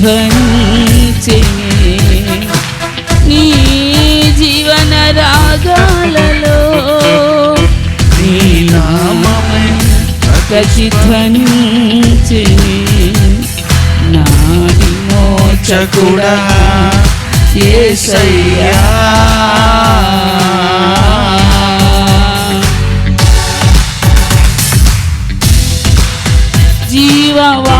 ప్రతిధ్వనించెనే నీ జీవన రాగాలలో నీ నామమే ప్రతిధ్వనించెనే నా విమోచకుడా ఏసయ్యా. జీవవాక్యము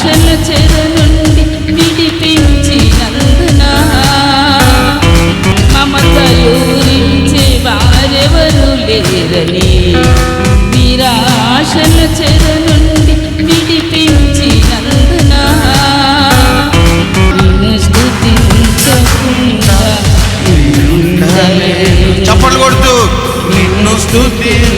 నిరాశల చెర నుండి విడిపించినందున మమతయూరించే వారెవరు లేరని నిరాశల చెర నుండి విడిపించినందున. చప్పట్లు కొడుతూ నిన్ను స్తుతించకుండా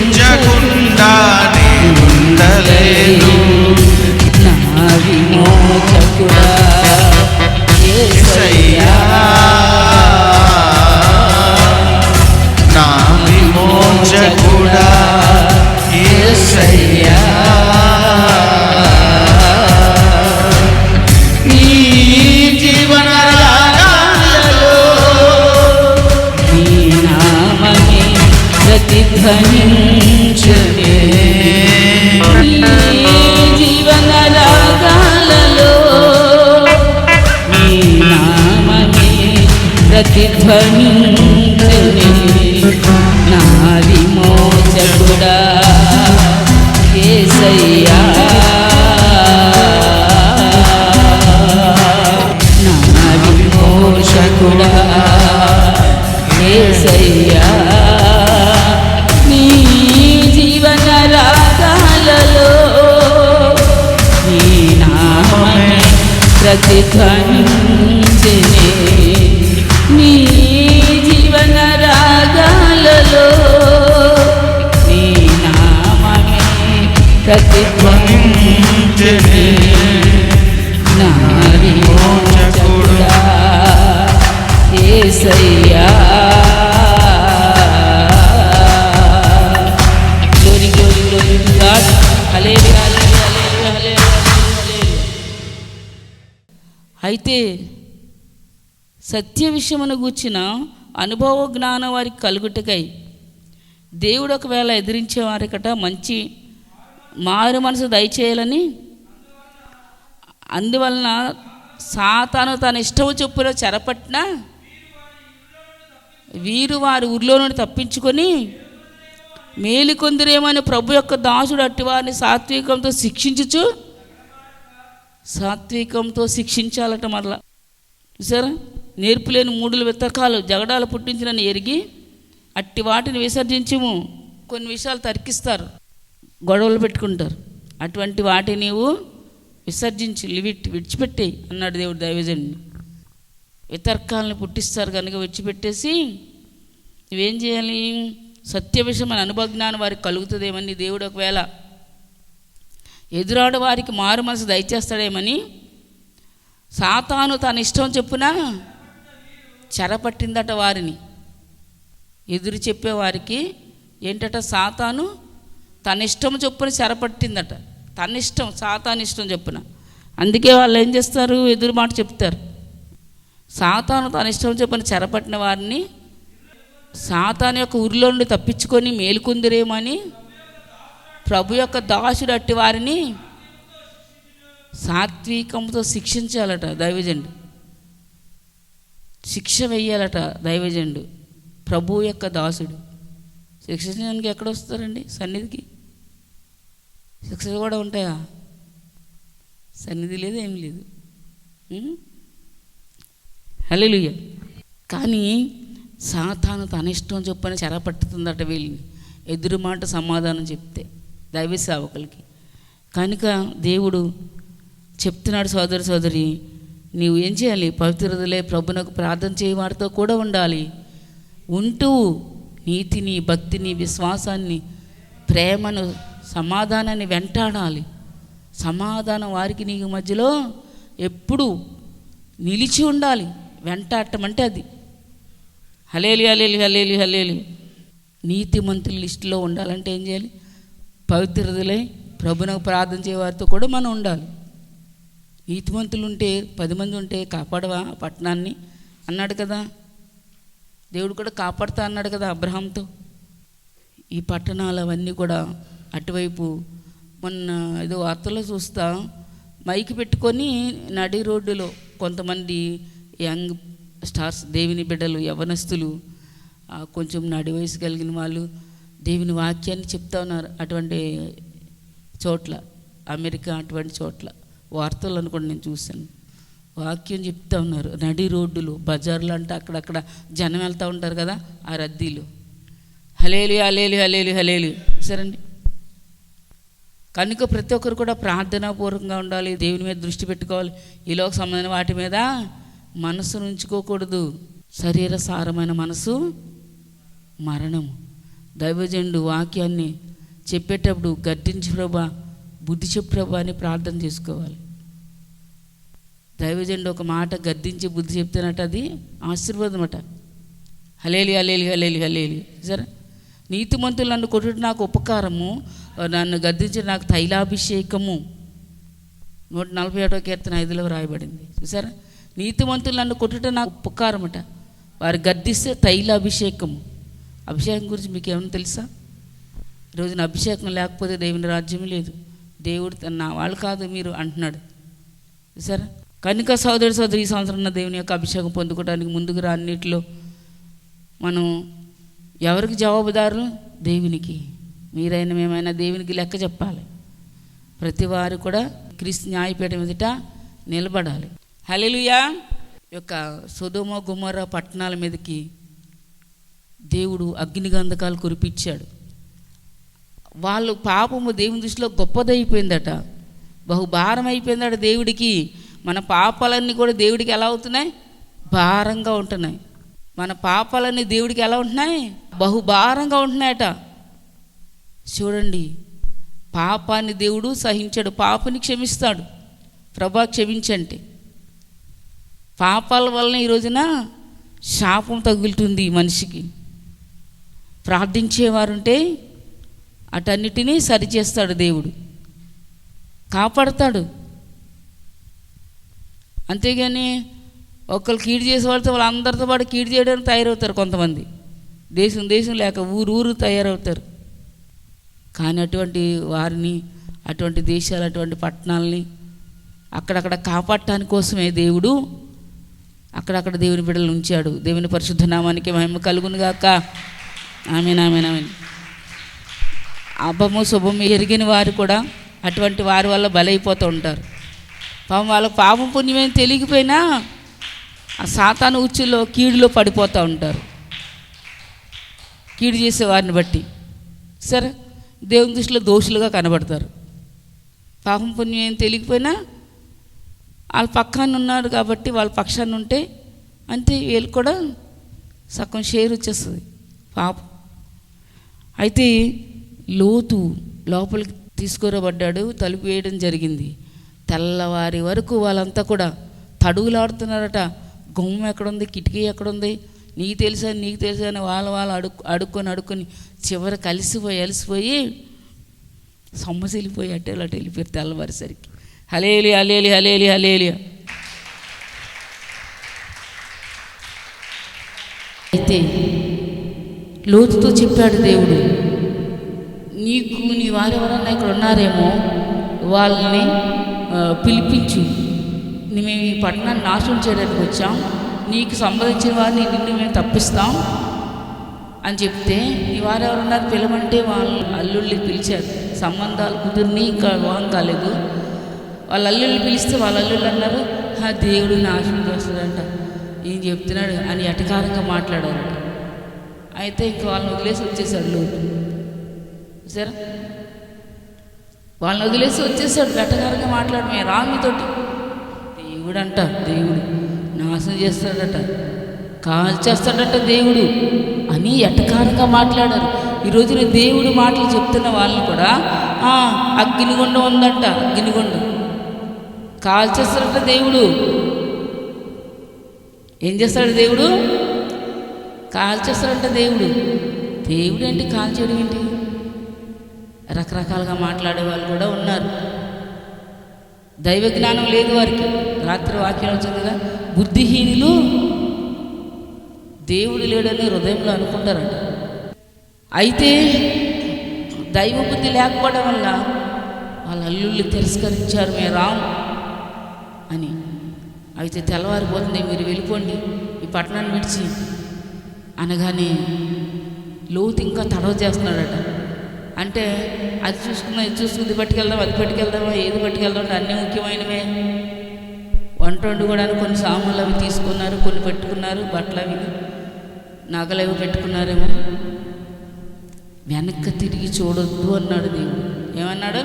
నా విమోచకుడా అయితే సత్య విషయమును గూర్చిన అనుభవ జ్ఞానం వారికి కలుగుటకై దేవుడు ఒకవేళ ఎదిరించేవారికట మంచి మారు మనసు దయచేయాలని అందువలన సాతాను తన ఇష్టము చొప్పున చెరపట్టిన వీరు వారి ఊర్లో నుండి తప్పించుకొని మేలుకొందిరేమని ప్రభు యొక్క దాసుడు అట్టి వారిని సాత్వికంతో శిక్షించుచు సాత్వికంతో శిక్షించాలట మరలా. చూసారా? నేర్పులేని మూడుల విత్తకాలు జగడాలు పుట్టించినని ఎరిగి అట్టి వాటిని విసర్జించము. కొన్ని విషయాలు తర్కిస్తారు గొడవలు పెట్టుకుంటారు. అటువంటి వాటి నీవు విసర్జించి లివిట్ విడిచిపెట్టేయి అన్నాడు దేవుడు దైవజనుడు. వితర్కాలను పుట్టిస్తారు కనుక విడిచిపెట్టేసి నువ్వేం చేయాలి? సత్య విషయం అని అనుభవజ్ఞానం వారికి కలుగుతుందేమని దేవుడు ఒకవేళ ఎదురాడు వారికి మారు మనసు దయచేస్తాడేమని సాతాను తన ఇష్టం చెప్పున? చెరపట్టిందట వారిని. ఎదురు చెప్పేవారికి ఏంటట సాతాను? తన ఇష్టం చొప్పున చెరపట్టిందట. తన ఇష్టం సాతాన్ ఇష్టం చెప్పిన. అందుకే వాళ్ళు ఏం చేస్తారు? ఎదురు మాట చెప్తారు. సాతాను తన ఇష్టం చొప్పున చెరపట్టిన వారిని సాతాన్ యొక్క ఊరిలో నుండి తప్పించుకొని మేలుకుందిరేమని ప్రభు యొక్క దాసుడు అట్టి వారిని సాత్వికంతో శిక్షించాలట దైవజండు శిక్ష వెయ్యాలట దైవజండు ప్రభు యొక్క దాసుడు. శిక్షించడానికి ఎక్కడ వస్తారండి? సన్నిధికి? శిక్షలు కూడా ఉంటాయా? సన్నిధి లేదు ఏం లేదు. హల్లెలూయ. కానీ సాతాను తన ఇష్టం చొప్పున చెరపట్టుతుందట వీళ్ళని. ఎదురు మాట సమాధానం చెప్తే దైవ సేవకులకి. కనుక దేవుడు చెప్తున్నాడు సోదరి సోదరి నీవు ఏం చేయాలి? పవిత్రతలే ప్రభునకు ప్రార్థన చేయ వారితో కూడా ఉండాలి. ఉంటూ నీతిని భక్తిని విశ్వాసాన్ని ప్రేమను సమాధానాన్ని వెంటాడాలి. సమాధానం వారికి నీకు మధ్యలో ఎప్పుడు నిలిచి ఉండాలి. వెంటాడటం అంటే అది. హలేలి హలేలి హలేలి హలేలి. నీతిమంతుల లిస్టులో ఉండాలంటే ఏం చేయాలి? పవిత్రతలై ప్రభునకు ప్రార్థన చేయవారితో కూడా మనం ఉండాలి. నీతిమంతులు ఉంటే పది మంది ఉంటే కాపాడవా పట్టణాన్ని? అన్నాడు కదా. దేవుడు కూడా కాపాడుతా అన్నాడు కదా అబ్రహాంతో. ఈ పట్టణాలు అవన్నీ కూడా అటువైపు. మొన్న ఏదో వార్తలో చూస్తా మైక్ పెట్టుకొని నడి రోడ్డులో కొంతమంది యంగ్ స్టార్స్ దేవుని బిడ్డలు యవనస్తులు కొంచెం నడి వయసు కలిగిన వాళ్ళు దేవుని వాక్యాన్ని చెప్తా ఉన్నారు అటువంటి చోట్ల అమెరికా అటువంటి చోట్ల. వార్తలు అనుకోండి నేను చూశాను. వాక్యం చెప్తా ఉన్నారు నడి రోడ్డులు బజార్లు అంటే అక్కడక్కడ జనం వెళ్తూ ఉంటారు కదా ఆ రద్దీలు. హలేలు హలేలు హలేలు హలేలు అండి కనుక ప్రతి ఒక్కరు కూడా ప్రార్థనాపూర్వకంగా ఉండాలి దేవుని మీద దృష్టి పెట్టుకోవాలి. ఈలోకి సంబంధించిన వాటి మీద మనసును ఉంచుకోకూడదు. శరీర సారమైన మనసు మరణము దైవజనుడు వాక్యాన్ని చెప్పేటప్పుడు గద్దించి ప్రభా బుద్ధి చెప్పు ప్రభా అని ప్రార్థన చేసుకోవాలి. దైవజనుడు ఒక మాట గద్దించి బుద్ధి చెప్తున్నట్టు అది ఆశీర్వాదం అట. హలేలి హలేలి హలేలి హలేలి సరే? నీతిమంతులు నన్ను కొట్టుడు నాకు ఉపకారము నన్ను గద్దించి నాకు తైలాభిషేకము. నూట నలభై ఏడో కీర్తన ఐదులో రాయబడింది. చూసారా? నీతివంతులు నన్ను కొట్టుట నాకు ఉపకారమట. వారు గద్దిస్తే తైలాభిషేకము. అభిషేకం గురించి మీకు ఏమైనా తెలుసా రోజున అభిషేకం లేకపోతే దేవుని రాజ్యం లేదు. దేవుడు తన- నా వాళ్ళు కాదు మీరు అంటున్నాడు. సరే కనుక సోదరి సోదరి ఈ సంవత్సరం ఉన్న దేవుని యొక్క అభిషేకం పొందుకోవడానికి ముందుకు రాన్నిటిలో మనం ఎవరికి జవాబుదారు దేవునికి. మీరైనా మేమైనా దేవునికి లెక్క చెప్పాలి. ప్రతి వారు కూడా క్రీస్తు న్యాయపీఠం ఎదుట నిలబడాలి. హల్లెలూయా! యొక్క సుధుమ గుమ్మర పట్టణాల మీదకి దేవుడు అగ్నిగంధకాలు కురిపించాడు. వాళ్ళు పాపము దేవుని దృష్టిలో గొప్పదైపోయిందట. బహుభారం అయిపోయిందట దేవుడికి. మన పాపాలన్నీ కూడా దేవుడికి ఎలా అవుతున్నాయి భారంగా ఉంటున్నాయి. మన పాపాలన్నీ దేవుడికి ఎలా ఉంటున్నాయి? బహుభారంగా ఉంటున్నాయట. చూడండి పాపాన్ని దేవుడు సహించాడు పాపని క్షమిస్తాడు. ప్రభా క్షమించండి. పాపాల వలన ఈ రోజున శాపం తగులుతుంది మనిషికి. ప్రార్థించేవారుంటే అటన్నిటినీ సరిచేస్తాడు దేవుడు. కాపాడతాడు. అంతేగాని ఒకళ్ళు కీడు చేసే వాళ్ళతో వాళ్ళందరితో పాటు కీడు చేయడానికి తయారవుతారు కొంతమంది. దేశం దేశం లేక ఊరు ఊరు తయారవుతారు. కానీ అటువంటి వారిని అటువంటి దేశాలు అటువంటి పట్టణాలని అక్కడక్కడ కాపాడటాని కోసమే దేవుడు అక్కడక్కడ దేవుని బిడ్డలు ఉంచాడు. దేవుని పరిశుద్ధ నామానికి మహిమ కలుగును ఆమె ఆమెన్ ఆమెన్ అభము శుభము ఎరిగిన వారు కూడా అటువంటి వారి వల్ల బలైపోతూ ఉంటారు. పాపం వాళ్ళకి పాపం పుణ్యమేం తెలియకపోయినా ఆ సాతాను ఉచ్చులో కీడులో పడిపోతూ ఉంటారు. కీడు చేసే వారిని బట్టి. సరే? దేవుని దృష్టిలో దోషులుగా కనబడతారు. పాపం పుణ్యం ఏం తెలియకపోయినా వాళ్ళ పక్కన ఉన్నారు కాబట్టి వాళ్ళ పక్షాన్ని ఉంటే అంతే వీళ్ళు కూడా సగం షేర్ వచ్చేస్తుంది పాపం. అయితే లోతు లోపలికి తీసుకురబడ్డాడు తలుపు వేయడం జరిగింది. తెల్లవారి వరకు వాళ్ళంతా కూడా తడుగులాడుతున్నారట. గుమ్మం ఎక్కడుంది? కిటికీ ఎక్కడుంది? నీకు తెలుసా నీకు తెలుసా అని వాళ్ళ వాళ్ళు అడుక్కు అడుక్కొని అడుక్కొని చివరి కలిసిపోయి అలసిపోయి సొమ్మసిల్లిపోయి అట్టే అటు వెళ్ళిపోయారు తెల్లవారిసరికి. హలేలి హలేలి హలేలి హలేలి అయితే లోతుతో చెప్పాడు దేవుడు నీకు నీ వారెవరన్నా ఇక్కడ ఉన్నారేమో వాళ్ళని పిలిపించు. మేము ఈ పట్టణాన్ని నాశనం చేయడానికి వచ్చాం. నీకు సంబంధించిన వారిని నిన్ను మేము తప్పిస్తాం అని చెప్తే ఈ వారు ఎవరున్నారు పిలవంటే వాళ్ళ అల్లుళ్ళని పిలిచారు. సంబంధాలు కుదిరిని ఇంకా వివాహం కాలేదు. వాళ్ళ అల్లుళ్ళు పిలిస్తే వాళ్ళ అల్లుళ్ళు అన్నారు "ఆ, దేవుడు నాశనం చేస్తాడంట. ఏం చెప్తున్నాడు అని అటకారంగా మాట్లాడారు అయితే ఇంక వాళ్ళని వదిలేసి వచ్చేసాడు లోటు సరే వాళ్ళని వదిలేసి వచ్చేసాడు. గట్టగారంగా మాట్లాడు మేము రామితోటి దేవుడు అంట దేవుడు. నాశనం చేస్తాడట. కాల్చేస్తాడట దేవుడు. అని ఎటకారంగా మాట్లాడారు. ఈ రోజున దేవుడు మాటలు చెప్తున్న వాళ్ళు కూడా "ఆ, ఉందంట అగ్నిగుండ కాల్చేస్తాడట దేవుడు. ఏం చేస్తాడు దేవుడు? కాల్చేస్తాడంట దేవుడు. దేవుడు ఏంటి కాల్చేయడం ఏంటి? రకరకాలుగా మాట్లాడే వాళ్ళు కూడా ఉన్నారు. దైవ జ్ఞానం లేదు వారికి. రాత్రి వాక్యం వచ్చింది బుద్ధిహీనులు దేవుడు లేడని హృదయంలో అనుకుంటారంట. అయితే దైవ బుద్ధి లేకపోవడం వల్ల వాళ్ళ అల్లుళ్ళు తిరస్కరించారు మేము రాం అని. అయితే తెల్లవారిపోతుంది మీరు వెళ్ళిపోండి ఈ పట్టణాన్ని విడిచి. అనగానే లోతు ఇంకా తడవ చేస్తున్నాడట. అంటే అది చూసుకుందాం ఇది చూసుకుంది పట్టుకెళ్దాం అది పట్టుకెళ్దామా ఏది పట్టుకెళ్దాం అన్నీ ముఖ్యమైనవే. వంట వండుకోవడానికి కొన్ని సామాన్లు అవి తీసుకున్నారు కొన్ని పెట్టుకున్నారు బట్టలు అవి నగలు అవి పెట్టుకున్నారేమో. వెనక్కి తిరిగి చూడొద్దు అన్నాడు దేవుడు. ఏమన్నాడు?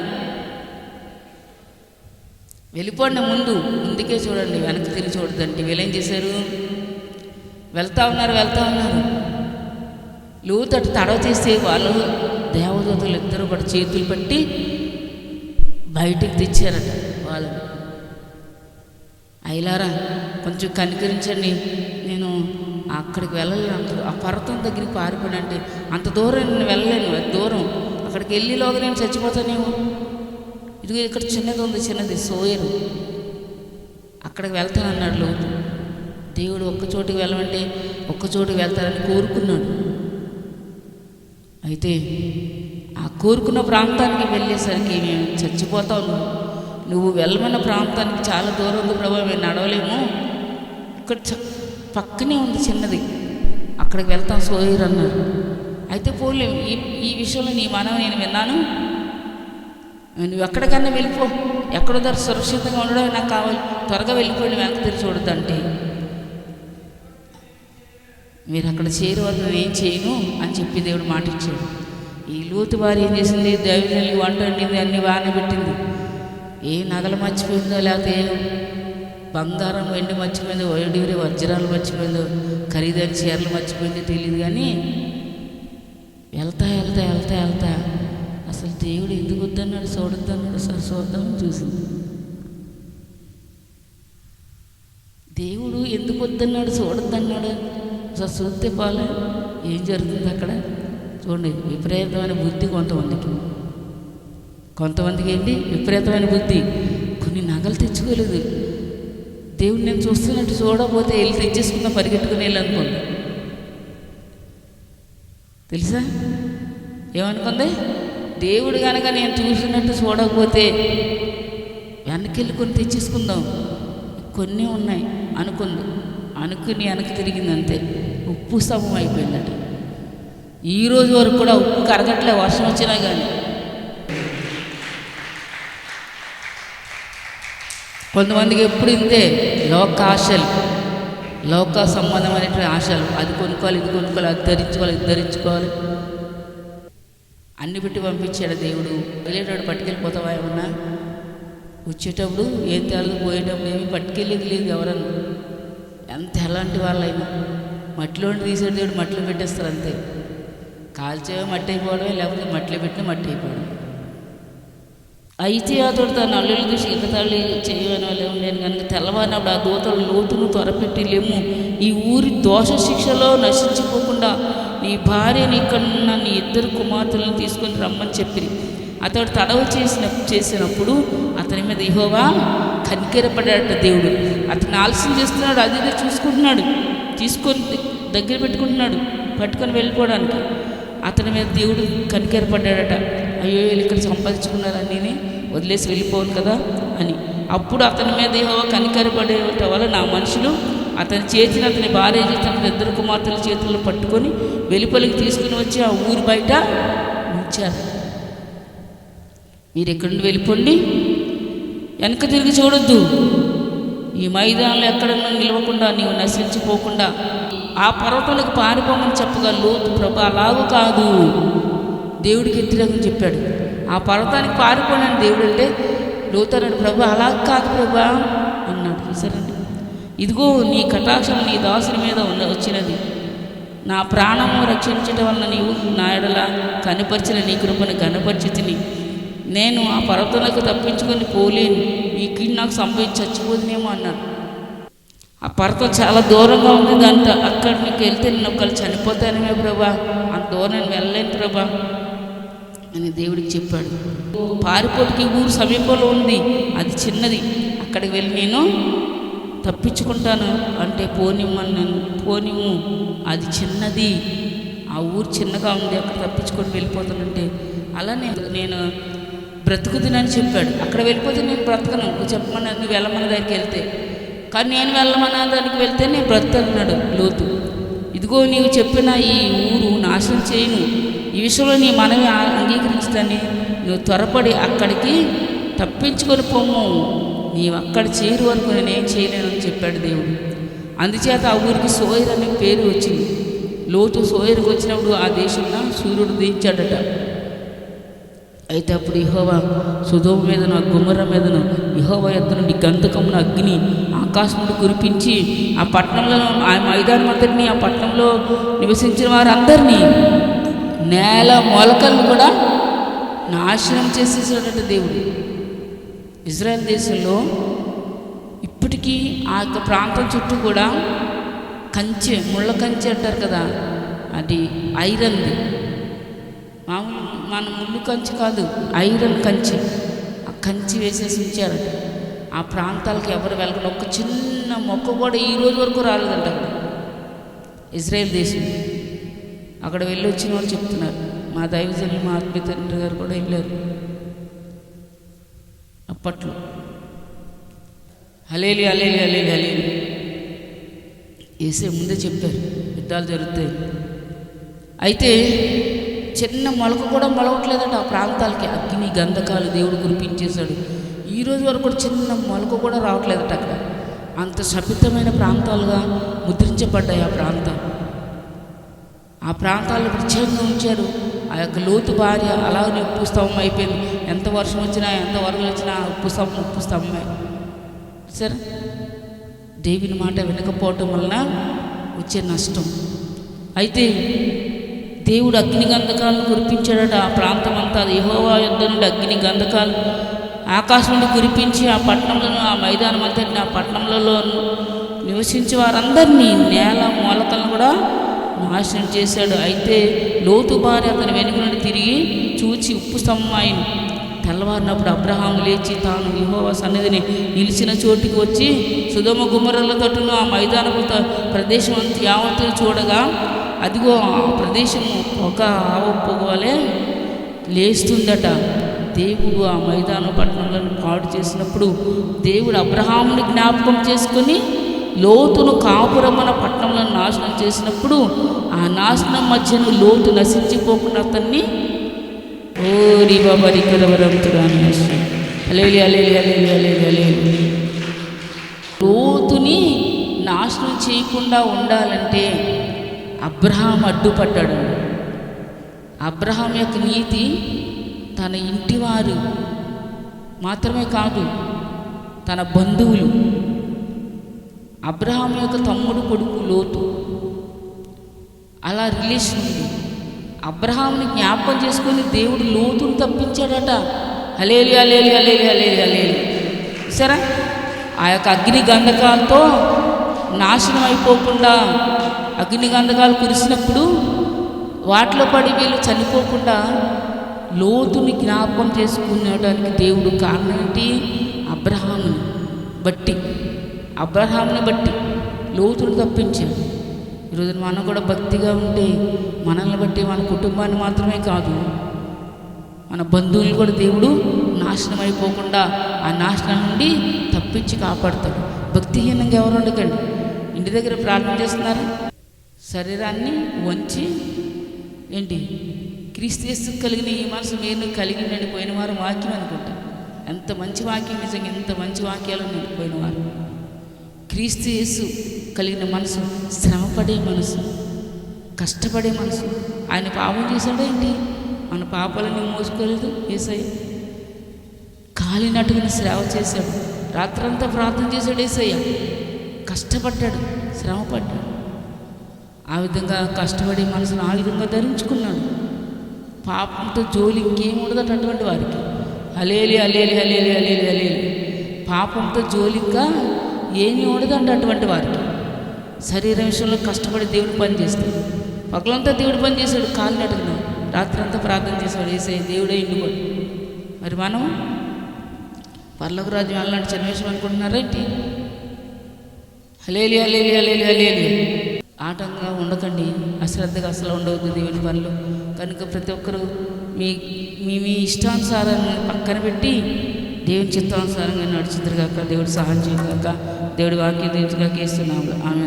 వెళ్ళిపోండి ముందు ముందుకే చూడండి వెనక్కి తిరిగి చూడదండి వీళ్ళేం చేశారు? వెళ్తా ఉన్నారు వెళ్తా ఉన్నారు. లోతట్టు తడవ చేస్తే వాళ్ళు దేవదూతలు ఇద్దరు కూడా చేతులు పట్టి బయటికి తెచ్చారట వాళ్ళు. అయిలారా కొంచెం కనికరించండి. నేను అక్కడికి వెళ్ళలేను. అంత ఆ పర్వతం దగ్గరికి పారిపోయానంటే అంత దూరం నేను వెళ్ళలేను. దూరం. అక్కడికి వెళ్ళిలోగా నేను చచ్చిపోతానేమో. ఇదిగో ఇక్కడ చిన్నది ఉంది చిన్నది సోయరు. అక్కడికి వెళ్తానన్నాడు లోతు. దేవుడు ఒక్క చోటుకి వెళ్ళమంటే ఒక్క చోటుకి వెళ్తారని కోరుకున్నాడు. అయితే ఆ కోరుకున్న ప్రాంతానికి వెళ్ళేసరికి మేము చచ్చిపోతాను నువ్వు వెళ్ళమన్న ప్రాంతానికి చాలా దూరం ఉంది మేము నడవలేము. ఇక్కడ చ పక్కనే ఉంది చిన్నది. అక్కడికి వెళ్తాం సోయర్ అన్నారు. అయితే పోలేము ఈ ఈ విషయంలో నీ మనం నేను విన్నాను. నువ్వు ఎక్కడికన్నా వెళ్ళిపో. ఎక్కడో దగ్గర సురక్షితంగా ఉండడం నాకు కావాలి. త్వరగా వెళ్ళిపోయి వెనక తిరిగి చూడొద్దంటే మీరు అక్కడ చేరు ఏం చేయను అని చెప్పి దేవుడు మాట ఇచ్చాడు ఈ లోతు వారు ఏం చేసింది? దైవజనులు వంట వండింది అన్ని బాగానే పెట్టింది. ఏ నగలు మర్చిపోయిందో లేకపోతే బంగారం వెండి మర్చిపోయిందో వైడూరి వజ్రాలు మర్చిపోయిందో ఖరీదైన చీరలు మర్చిపోయిందో తెలియదు కానీ వెళ్తా వెళ్తా వెళ్తా వెళ్తా. అసలు దేవుడు ఎందుకు వద్దన్నాడు? చూడొద్దన్నాడు సార్ చూద్దామని చూసింది. దేవుడు ఎందుకు వద్దన్నాడు? చూడొద్దన్నాడు. అసలు చూస్తే పోలే ఏం జరుగుతుంది అక్కడ? చూడండి విపరీతమైన బుద్ధి కొంతమందికి. కొంతమందికి ఏంటి? విపరీతమైన బుద్ధి. కొన్ని నగలు తెచ్చుకోలేదు. దేవుడు నేను చూస్తున్నట్టు చూడకపోతే వెళ్ళి తెచ్చేసుకున్న పరిగెట్టుకుని వెళ్ళి తెలుసా? ఏమనుకుంది? దేవుడు కనుక నేను చూసినట్టు చూడకపోతే వెనక్కి వెళ్ళి కొన్ని తెచ్చేసుకుందాం. కొన్ని ఉన్నాయి అనుకుంది. అనుకుని వెనక్కి తిరిగింది అంతే. ఉప్పు స్తంభం అయిపోయిందట. ఈ రోజు వరకు కూడా ఉప్పు కరగట్లే వర్షం వచ్చినా కానీ కొంతమందికి ఎప్పుడు ఇంతే లోక ఆశలు. లోక సంబంధమైనటువంటి ఆశలు. అది కొనుక్కోవాలి ఇది కొనుక్కోవాలి అది ధరించుకోవాలి ఇది ధరించుకోవాలి. అన్ని పెట్టి పంపించాడు దేవుడు. వెళ్ళేటప్పుడు పట్టుకెళ్ళిపోతావా ఏమన్నా? వచ్చేటప్పుడు ఏం తేలదు పోయేటప్పుడు ఏమి పట్టుకెళ్ళేది లేదు ఎవరన్నా. ఎంత ఎలాంటి వాళ్ళైనా. మట్టిలో తీసేటప్పుడు దేవుడు మట్టిలో పెట్టేస్తారు అంతే. కాల్చేవే మట్టి అయిపోవడమే లేకపోతే మట్టిలో పెట్టిన మట్టి అయిపోవడం అయితే అతడు తన అల్లులు చూసి ఎగతాళి చేయని వాళ్ళు ఉండేది కనుక తెల్లవారినప్పుడు ఆ దూతలు లోతును త్వరపెట్టి లేము. ఈ ఊరి దోష శిక్షలో నశించిపోకుండా నీ భార్యని ఇక్కడున్న నీ ఇద్దరు కుమార్తెలను తీసుకొని రమ్మని చెప్పి అతడు తడవ చేసిన చేసినప్పుడు అతని మీద ఇహోవా కనికెరపడాడట దేవుడు. అతను ఆలస్యం చేస్తున్నాడు అది ఇది చూసుకుంటున్నాడు తీసుకొని దగ్గర పెట్టుకుంటున్నాడు పట్టుకొని వెళ్ళిపోవడానికి. అతని మీద దేవుడు కనికెరపడ్డాడట. అయ్యో ఇక్కడ సంపాదించుకున్నారని వదిలేసి వెళ్ళిపోను కదా అని. అప్పుడు అతని మీద ఏవో కనికరపడేట వల్ల నా మనుషులు అతని చేతిని అతని భార్య చేసిన ఇద్దరు కుమార్తెల చేతుల్లో పట్టుకొని వెలుపలికి తీసుకుని వచ్చి ఆ ఊరు బయట ఉంచారు. మీరు ఎక్కడి నుండి వెళ్ళిపోండి? వెనక తిరిగి చూడొద్దు. ఈ మైదానంలో ఎక్కడన్నా నిలవకుండా నీవు నశించిపోకుండా ఆ పర్వతాలకు పారిపోమని చెప్పగా లోతు ప్రభు అలాగూ కాదు. దేవుడికి వ్యతిరేకం చెప్పాడు. ఆ పర్వతానికి పారిపోనని దేవుడు అంటే లోతన్నాడు ప్రభు అలా కాదు ప్రభు అన్నాడు. చూసారండి ఇదిగో నీ కటాక్షం నీ దాసుని మీద ఉన్న వచ్చినది. నా ప్రాణము రక్షించడం వలన నీవు నా కనపరిచిన నీ కృపను కనపరిచితిని నేను ఆ పర్వతాలకు తప్పించుకొని పోలేను. ఈ కీడు నాకు సంభవించి చచ్చిపోదునేమో అన్నాడు. ఆ పర్వతం చాలా దూరంగా ఉంది దాంతో అక్కడికి వెళ్తే నేను ఒకళ్ళు చనిపోతానేమే ప్రభా. అంత దూరం నేను వెళ్ళలేను ప్రభా. అని దేవుడికి చెప్పాడు. పారిపోటుకి ఊరు సమీపంలో ఉంది. అది చిన్నది. అక్కడికి వెళ్ళి నేను తప్పించుకుంటాను అంటే పోనిమ్మన్నాను పోనివ్వు. అది చిన్నది. ఆ ఊరు చిన్నగా ఉంది. అక్కడ తప్పించుకొని వెళ్ళిపోతానంటే. అలానే నేను బ్రతుకుతున్నాను చెప్పాడు. అక్కడ వెళ్ళిపోతే నేను బ్రతకను. నువ్వు చెప్పమన్నా నువ్వు వెళ్ళమన్న దగ్గరికి వెళ్తే. కానీ నేను వెళ్ళమన్న దానికి వెళ్తే నేను బ్రతకన్నాడు లోతు. ఇదిగో నీవు చెప్పిన ఈ ఊరు నాశనం చేయను. ఈ విషయంలో నీ మనవి అంగీకరి అంగీకరించుదని నువ్వు త్వరపడి అక్కడికి తప్పించుకొని పొమ్ము. నీవు అక్కడ చేరు వరకు నేనేం చేయలేనని చెప్పాడు దేవుడు. అందుచేత ఆ ఊరికి సోయర్ అనే పేరు వచ్చింది. లోతు సోయర్కి వచ్చినప్పుడు ఆ దేశంలో సూర్యుడు దించాడట. అయితే అప్పుడు ఇహోవా సుధోమ మీదను గుమ్మర మీదను ఇహోవా ఎద్ద నుండి అగ్ని ఆకాశం నుండి కురిపించి ఆ పట్టణంలో ఆ మైదానం అందరినీ ఆ పట్టణంలో నివసించిన వారందరినీ నేల మొలకలను కూడా నాశనం చేసేసాడట దేవుడు. ఇజ్రాయెల్ దేశంలో ఇప్పటికీ ఆ యొక్క ప్రాంతం చుట్టూ కూడా కంచె ముళ్ళ కంచె అంటారు కదా అది ఐరన్ది మామూలు మన ముళ్ళు కంచి కాదు ఐరన్ కంచి. ఆ కంచి వేసేసి ఉంచారట. ఆ ప్రాంతాలకు ఎవరు వెళ్ళకుండా ఒక చిన్న మొక్క కూడా ఈ రోజు వరకు రాలేదంట. ఇజ్రాయెల్ దేశం. అక్కడ వెళ్ళి వచ్చిన వాళ్ళు చెప్తున్నారు. మా దైవజనులు మా ఆత్మీయ తండ్రి గారు కూడా వెళ్ళారు అప్పట్లో. హలేలి హలేలి హలేలి హలేలి. వేసే ముందే చెప్పారు యుద్ధాలు జరుగుతాయి. అయితే చిన్న మొలక కూడా మొలవట్లేదట ఆ ప్రాంతాలకి. అగ్ని గంధకాలు దేవుడు కురిపించేశాడు. ఈ రోజు వరకు కూడా చిన్న మొలక కూడా రావట్లేదట అక్కడ. అంత శపితమైన ప్రాంతాలుగా ముద్రించబడ్డాయి ఆ ప్రాంతాలు. ఆ ప్రాంతాలు ప్రత్యేకంగా ఉంచారు ఆ యొక్క లోతు భార్య అలాగే ఉప్పు స్తంభం అయిపోయింది. ఎంత వర్షం వచ్చినా ఎంత వరదలు వచ్చినా ఉప్పు స్తంభం ఉప్పు స్తంభమే సరే దేవుని మాట వినకపోవటం వలన వచ్చే నష్టం. అయితే దేవుడు అగ్ని గంధకాలను కురిపించాడట. ఆ ప్రాంతం అంతా యహోవా యుద్ధ నుండి అగ్ని గంధకాలు ఆకాశం నుండి కురిపించి ఆ పట్టణంలో ఆ మైదానం అంతటిని ఆ పట్టణంలో నివసించే వారందరినీ నేల మూలకలను కూడా నాశనం చేశాడు. అయితే లోతు భార్య అతని వెనుక నుండి తిరిగి చూచి ఉప్పు స్తంభం తెల్లవారినప్పుడు అబ్రహాం లేచి తాను యహోవ సన్నిధిని నిలిచిన చోటుకి వచ్చి సుధమ గుమ్మరల తట్టును ఆ మైదానపు త- ప్రదేశం అంత యావత్తు చూడగా అదిగో ఆ ప్రదేశం ఒక ఆవ పొగవలే లేస్తుందట. దేవుడు ఆ మైదాన పట్టణాలను పాడు చేసినప్పుడు దేవుడు అబ్రహాముని జ్ఞాపకం చేసుకొని లోతును కాపురమన పట్టణంలో నాశనం చేసినప్పుడు ఆ నాశనం మధ్యను లోతు నశించిపోకుండా అతన్ని ఓరి బాబరి కరవరంతురాని అలేలి అలేలి అలేలి అలేలి అలేలి లోతుని నాశనం చేయకుండా ఉండాలంటే అబ్రహాం అడ్డుపడ్డాడు. అబ్రహాం యొక్క నీతి తన ఇంటివారు మాత్రమే కాదు తన బంధువులు. అబ్రహాం యొక్క తమ్ముడు కొడుకు లోతు. అలా రిలేషన్ ఉంది. అబ్రహాంని జ్ఞాపకం చేసుకొని దేవుడు లోతును తప్పించాడట. హలేలి హలేలి హలేలి హలేలి హలేలి సరే ఆ యొక్క అగ్ని గంధకాలతో నాశనం అయిపోకుండా అగ్ని గంధకాలు కురిసినప్పుడు వాటిలో పడి వీళ్ళు చనిపోకుండా లోతుని జ్ఞాపకం చేసుకునేటానికి దేవుడు కారణం ఏంటి? అబ్రహాముని బట్టి. అబ్రహాంను బట్టి లోతును తప్పించాడు. ఈరోజు మనం కూడా భక్తిగా ఉంటే మనల్ని బట్టి మన కుటుంబాన్ని మాత్రమే కాదు మన బంధువులు కూడా దేవుడు నాశనం అయిపోకుండా ఆ నాశనం నుండి తప్పించి కాపాడతాడు. భక్తిహీనంగా ఎవరు ఉండకండి. ఇంటి దగ్గర ప్రార్థన చేస్తున్నారు? శరీరాన్ని వంచి ఏంటి? క్రీస్తు కలిగిన ఈ మనసు మీరు కలిగిందని పోయిన వారు వాక్యం అనుకుంటా. ఎంత మంచి వాక్యం నిజంగా ఎంత మంచి వాక్యాలు పోయిన వారు. క్రీస్తు యేసు కలిగిన మనసు శ్రమపడే మనసు కష్టపడే మనసు. ఆయన పాపం చేశాడా ఏంటి? మన పాపాలని మోసుకోలేదు ఏసై కాలినట్టుకుని సేవ చేశాడు. రాత్రంతా ప్రార్థన చేశాడు ఏసయ్య. కష్టపడ్డాడు శ్రమపడ్డాడు. ఆ విధంగా కష్టపడి మనసును ఆ విధంగా ధరించుకున్నాడు. పాపంతో జోలి ఇంకేం ఉండదట అటువంటి వారికి. అలేలి అలేలి అలేలి అలేలి అలేలి పాపంతో జోలిగా ఏమీ ఉండదండి అటువంటి వారికి శరీరం విషయంలో కష్టపడి దేవుడు పని చేస్తాడు పగలంతా దేవుడు పని చేశాడు కాలు రాత్రి రాత్రంతా ప్రార్థన చేశాడు వేసే దేవుడే ఇండుకోడు మరి మనం పర్లకు రాజ్యం అలాంటి చిన్న విషయం అనుకుంటున్నారేంటి హలేలి హలేలి హలేలి హలేలి ఆటంగా ఉండకండి. అశ్రద్ధగా అసలు ఉండవద్దు దేవుని పనులు. కనుక ప్రతి ఒక్కరూ మీ మీ మీ ఇష్టానుసారాన్ని పక్కన పెట్టి దేవుని చిత్తానుసారంగా నడిచిందిగాక దేవుడు సహాయం చేయగాక దేవుడు వాక్యం దించగాక ఇస్తున్నాము ఆమె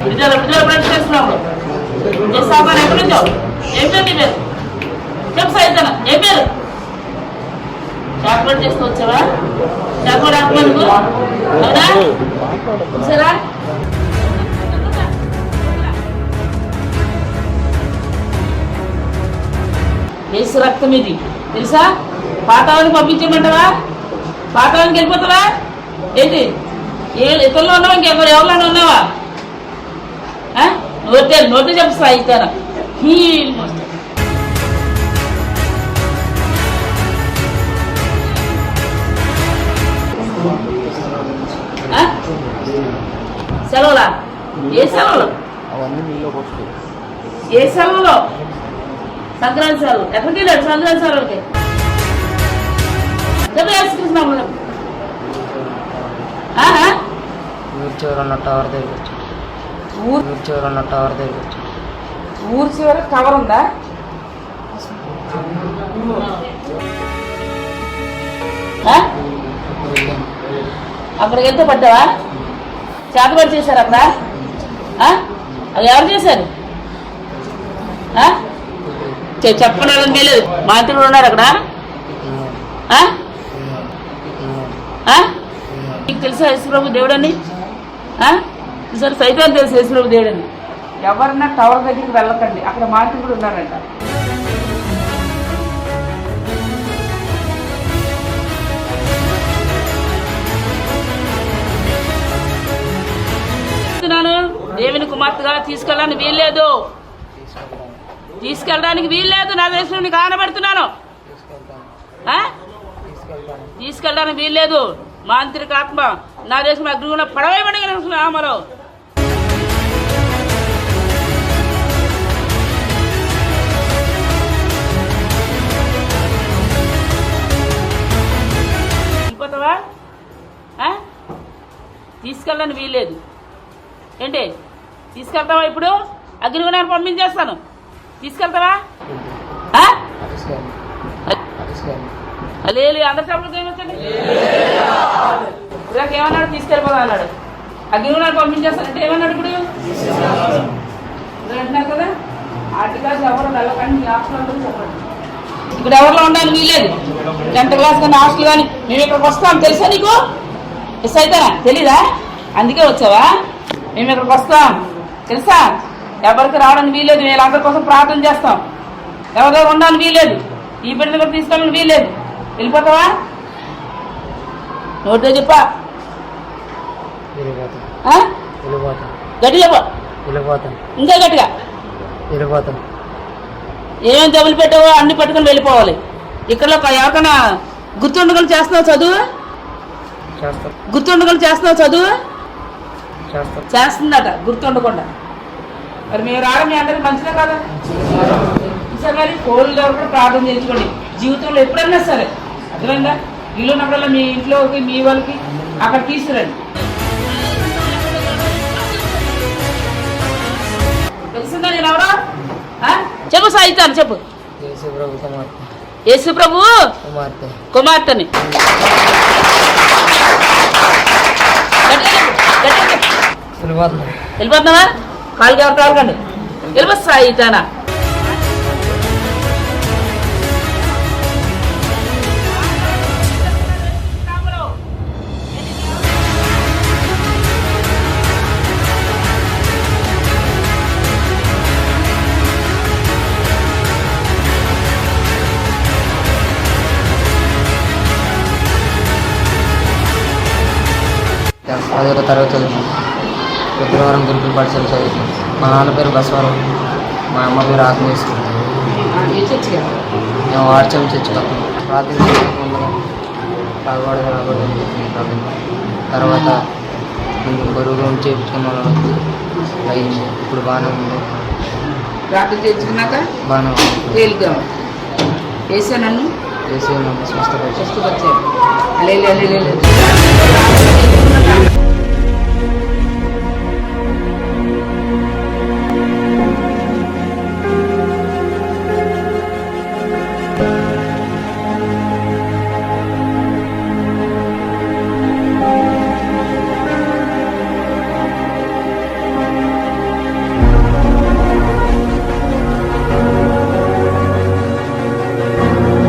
విడుదల విడుదల చేస్తున్నావు? ఏ సామాన్ ఏం పేరు నీ పేరు? చెప్పు సైతన ఏ పేరు? చాక్లెట్ చేసుకొచ్చావా డబ్బులు ఆత్మ అవునా? సరా ఏసు రక్తం ఇది. తెలుసా? పాతావానికి పంపించమంటావా? పాతావానికి వెళ్ళిపోతావా? ఏంటి? ఏ ఇతరులో ఉన్నావా ఇంకెవరు ఎవరిలో ఉన్నావా? ఆ? నోటే నోటే చెప్తా ఇస్తాను సెలవులా? ఏ సెలవులు? ఏ సెలవులో? సంక్రాంతి సెలవు. ఎక్కడికి వెళ్ళాడు సంక్రాంతి సెలవులకి? చెప్పు వేసుకుంటున్నాము ఆహా ఊరి చివర ఉన్న టవర్ దగ్గర ఊరు ఊరి? చివర ఉన్న టవర్ దగ్గర ఊరు చివర కవర్ ఉందా? అక్కడికి వెళ్తే పడ్డావా? చేతబడి చేశారు అక్కడ అవి అది ఎవరు చేశారు? చెప్పడం లేదు. మంత్రులు ఉన్నారు అక్కడ. మీకు నీకు తెలుసా యేసుప్రభు దేవుడని? ఆ? సైతాన్ని తెలుసు యేసుప్రభు దేవుడని. ఎవరన్నా టవర్ దగ్గరికి వెళ్ళకండి. అక్కడ మాంత్రికుడు ఉన్నారంట. జాగ్రత్తగా తీసుకెళ్ళడానికి వీల్లేదు. తీసుకెళ్ళడానికి వీల్లేదు. నా దేశంలో నీకు తీసుకెళ్ళడానికి వీల్లేదు. మాంత్రిక ఆత్మ నా దేశం అగ్నిగుణ పడవేయబడి ఆమలో వెళ్ళిపోతావా? తీసుకెళ్ళడానికి వీల్లేదు. ఏంటి? తీసుకెళ్తావా ఇప్పుడు? అగ్నిగుణాన్ని పంపించేస్తాను. తీసుకెళ్తావా? లేదు అందరి సభలకు ఏమొచ్చండి ఇలాగ ఏమన్నాడు? తీసుకెళ్ళిపోదా అన్నాడు. అగ్నిగుణాన్ని పంపించేస్తాను. అంటే ఏమన్నాడు ఇప్పుడు? అంటున్నారు కదా? ఆర్టికల్స్ ఎవరు వెళ్ళకండి మీ హాస్టల్ చెప్పండి. ఇక్కడ ఎవరిలో ఉండాలి? వీలేదు టెన్త్ క్లాస్ కానీ హాస్టల్ కానీ మేము ఇక్కడికి వస్తాం. తెలుసా నీకు? మిస్ అవుతానా తెలీదా? అందుకే వచ్చావా? మేము ఇక్కడికి వస్తాం. తెలుసా? ఎవరికి రావడానికి వీలేదు వీళ్ళందరి కోసం ప్రార్థన చేస్తాం. ఎవరిదో ఉండడానికి వీలేదు ఈ బిడ్డను కూడా తీసుకోవాలని వీలేదు వెళ్ళిపోతావా? నోటితో చెప్పా. గట్టిగా ఇంకా గట్టిగా. వెళ్ళిపోతాం. ఏమేమి జబ్బులు పెట్టావో అన్ని పెట్టుకుని వెళ్ళిపోవాలి. ఇక్కడ ఎవరికైనా గుర్తుండగలు చేస్తున్నావు చదువు? చేస్తాం. గుర్తుండగలు చేస్తున్నావు చదువు? చేస్తుందట గుర్తుండకుండా. మరి మీరు రావడం మీ అందరికి మంచిదే కదా? ఈసారి మరి కోళ్ళు దగ్గర కూడా ప్రార్థన చేయించుకోండి. జీవితంలో ఎప్పుడైనా సరే అర్థమైందా? ఇల్లు ఉన్నప్పుడల్లా మీ ఇంట్లోకి మీ వాళ్ళకి అక్కడ తీసుకురండి. తెలిసిందా నేను ఎవరో? చెప్పు సాయితాను చెప్పు. యేసు ప్రభు కుమార్తెని. గట్టిగా చెప్పు, గట్టిగా చెప్పు. వెళ్ళిపోతున్నాం వెళ్ళిపోతున్నావా? కాలుకి ఎవరు కాలుకండి. వెళ్ళిపో సాయితానా పదిహేడో తరగతి ఫిబ్రవరం గురుకుల పాఠశాల చదువుతాం మా నాన్న పేరు బసవరం. మా అమ్మ పేరు ఆగ్నేష్ మేము వార్చం చర్చిపోతాం ప్రార్థన రాబడి తర్వాత కొంచెం బరువులు చేయించుకున్న వాళ్ళు అయింది. ఇప్పుడు బాగానే ఉంది. ప్రార్థన చేయించుకున్నాక బాగానే ఉంది. వేసా నన్ను చేసి నన్ను స్వస్థపరిచి స్వస్థపరిచాడు లేదు లేదు లేదు